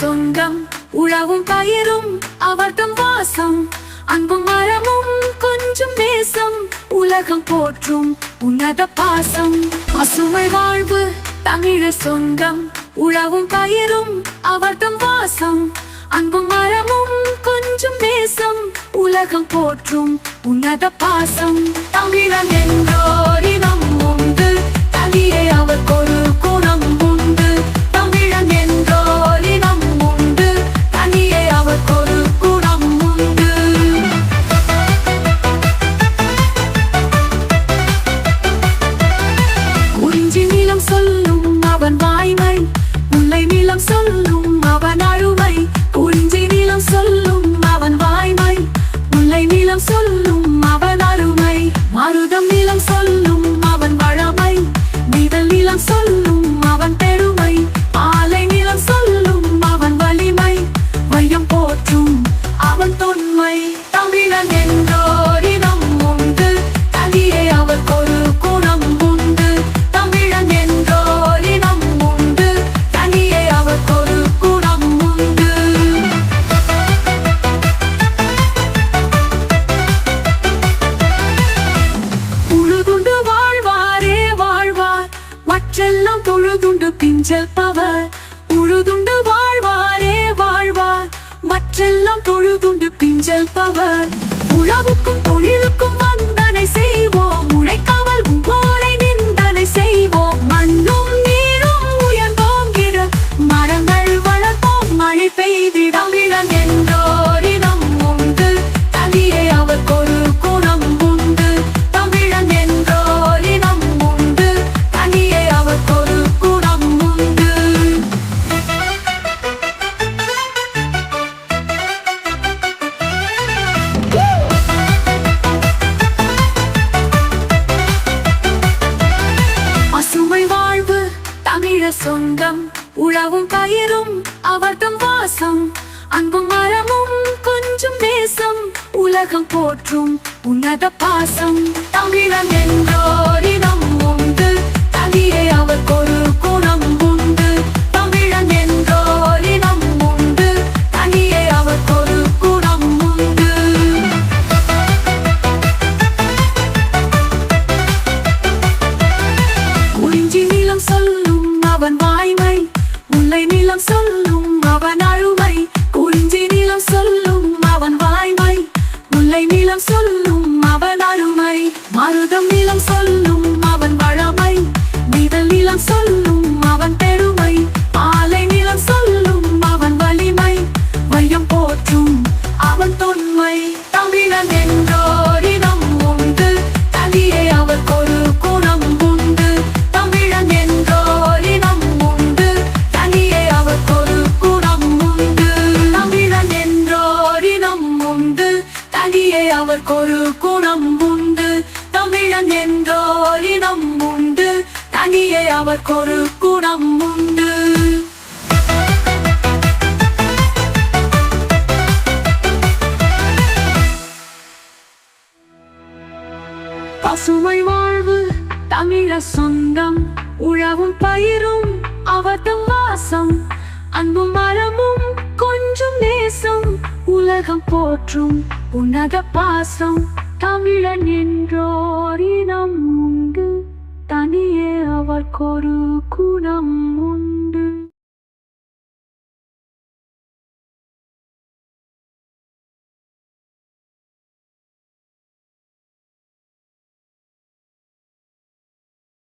சொந்தம் உழவும் பயிரும் அவர்தம் வாசம். அன்பும் மரமும் கொஞ்சம் நேசம். உலகம் போற்றும் உன்னத பாசம். பசுமை வாழ்வு தமிழ சொந்தம் உழவும் பயிரும் அவர்தம் வாசம். அன்பும் மரமும் கொஞ்சம் நேசம். உலகம் போற்றும் உன்னத பாசம். தமிழன் என்றோ நீளம் சொல்லும் அவன் அழுவை குறிஞ்சி நீளம் சொல்லும் அவன் வாய்மை. முல்லை நீளம் சொல்லும் மற்றெல்லாம் தொழுதுண்டு பிஞ்சல் பவர் உழுதுண்டு வாழ்வாரே வாழ்வார் மற்றெல்லாம் தொழுதுண்டு பிஞ்சல் பவர் உழவுக்கும் தொழிலுக்கும் நிலவும் பயிரும் அவர்தம் வாசம். அன்பும் மரமும் கொஞ்சம் நேசம். உலகம் போற்றும் உன்னத பாசம். தமிழன் நிழல் நிலம் சொல்லும் அவர்க்கொரு குணம் உண்டு பசுமை வாழ்வு தமிழ சொந்தம் உழவும் பயிரும் அவர்தம் வாசம் அன்பும் மரமும் கொஞ்சம் நேசம் உலகம் போற்றும் உன்னத பாசம் தமிழன் என்றோர் இனம் உண்டு. కొరుకునమ్ముండు